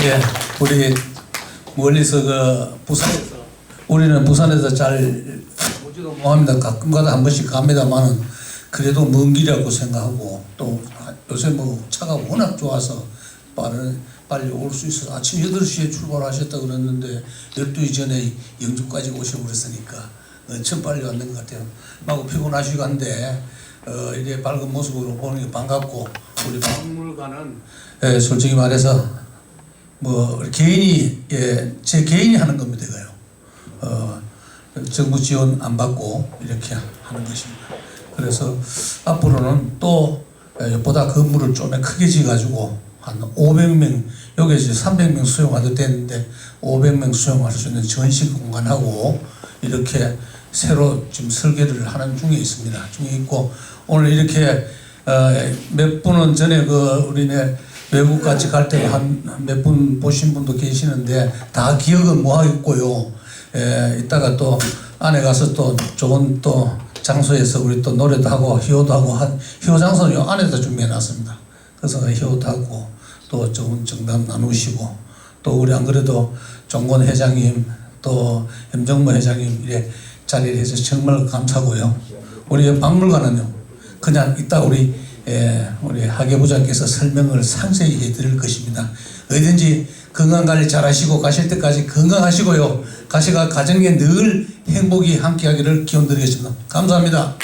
예, 우리 멀리서 그 부산에서 우리는 부산에서 잘 오지도 못합니다. 가끔가다 한 번씩 갑니다만은 그래도 먼 길이라고 생각하고 또 요새 뭐 차가 워낙 좋아서 빠른 빨리 올 수 있어서 아침 8시에 출발하셨다 그랬는데 12시 전에 영주까지 오셔버렸으니까 엄청 빨리 왔는 것 같아요. 마구 피곤하시고 한데 어, 이제 밝은 모습으로 보는 게 반갑고 우리 박물관은 예, 솔직히 말해서 뭐 개인이 예, 제 개인이 하는 겁니다 이거요. 어, 정부 지원 안 받고 이렇게 하는 것입니다. 그래서 앞으로는 또 예, 보다 건물을 좀 크게 지어가지고 한 500명 여기 이제 300명 수용하도 되는데 500명 수용할 수 있는 전시 공간하고 이렇게 새로 지금 설계를 하는 중에 있습니다. 중에 있고 오늘 이렇게 어, 몇 분은 전에 그 우리네 외국 같이 갈때 한 몇 분 보신 분도 계시는데 다 기억은 못 하겠고요. 에, 이따가 또 안에 가서 또 좋은 또 장소에서 우리 또 노래도 하고 희호도 하고 한 희호 장소는 요 안에다 준비해 놨습니다. 그래서 희호도 하고 또 좋은 정담 나누시고 또 우리 안 그래도 정권 회장님 또 염정모 회장님 이래 자리를 해서 정말 감사하고요. 우리 박물관은요. 그냥 이따 우리 예, 우리 하계부장께서 설명을 상세히 해드릴 것입니다. 어디든지 건강 관리 잘 하시고 가실 때까지 건강하시고요. 가시가 가정에 늘 행복이 함께하기를 기원드리겠습니다. 감사합니다.